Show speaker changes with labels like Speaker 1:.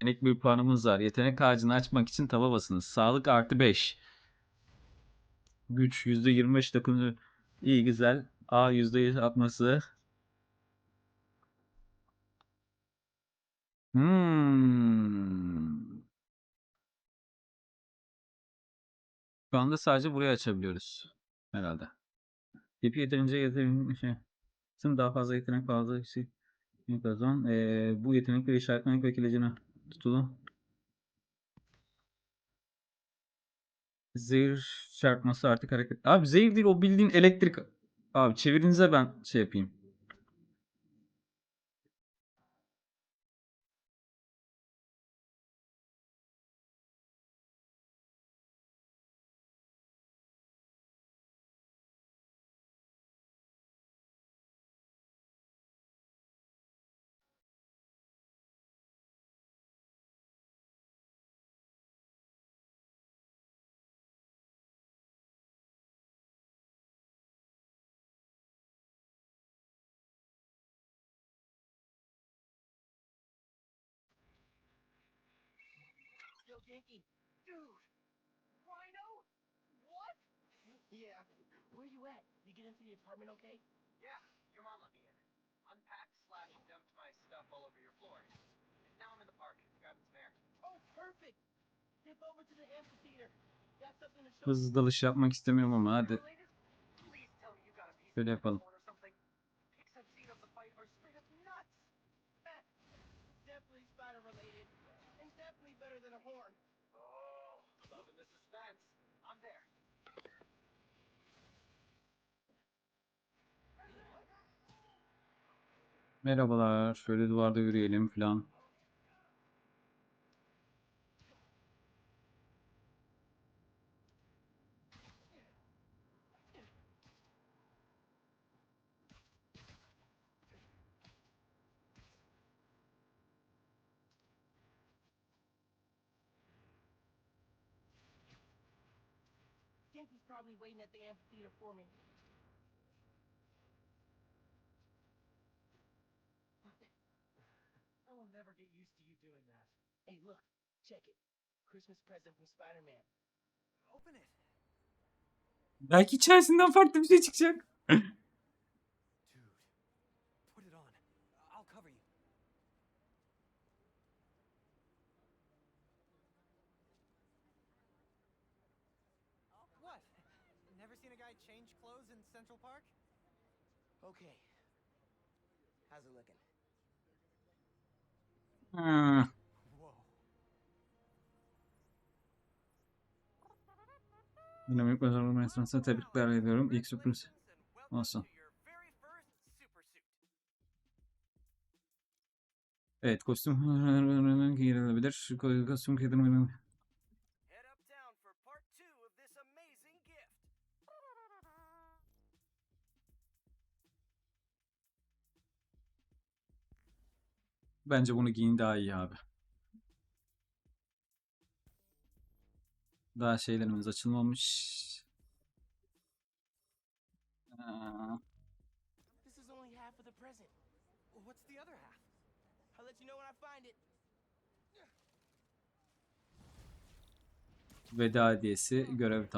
Speaker 1: Yetenek bir puanımız var. Yetenek ağacını açmak için taba basınız. Sağlık artı 5. Güç %25 dokunur. İyi güzel. A %100 atması. Hmm. Şu anda sadece burayı açabiliyoruz. Herhalde. Tipi yeterince şey. Tüm daha fazla yetenek fazla şey. Kazan. Ee, bu yetenekleri işaretlemek ve kilecine tutulu. Zehir çarpması artık hareket. Abi zehir değil o bildiğin elektrik. Abi çevirinize ben şey yapayım.
Speaker 2: Yankee. Dude. Rhino? What? Yeah. Where you at? You get into the apartment okay?
Speaker 3: Yeah, your mom let me in. Unpacked slash dumped my stuff all over your floor. And now I'm in the park, grabbing some air.
Speaker 2: Oh, perfect. Dip over to the amphitheater. Got something to show
Speaker 1: Hızlı dalış yapmak istemiyorum ama hadi
Speaker 3: a
Speaker 1: şöyle yapalım.
Speaker 3: porn or something. Pics
Speaker 1: Merhabalar. Şöyle duvarda yürüyelim falan.
Speaker 2: Yankee's probably waiting at the amphitheater for me.
Speaker 3: I will never get used to you doing that.
Speaker 2: Hey, look. Check it. Christmas present from Spider-Man.
Speaker 3: Open it.
Speaker 1: Belki içerisinden farklı bir şey çıkacak.
Speaker 3: Dude, put it on. I'll cover you. What? Never seen a guy change clothes in Central Park?
Speaker 2: Okay. How's it looking?
Speaker 3: Whoa.
Speaker 1: Dinamik Pazarlama Esnası'na tebrikler ediyorum. İlk sürpriz. Olsun. Evet kostüm giyilebilir. Kostüm giyilebilir. Bence bunu giyin daha iyi abi. Daha şeylerimiz açılmamış. Aa. Veda hediyesi görev tam.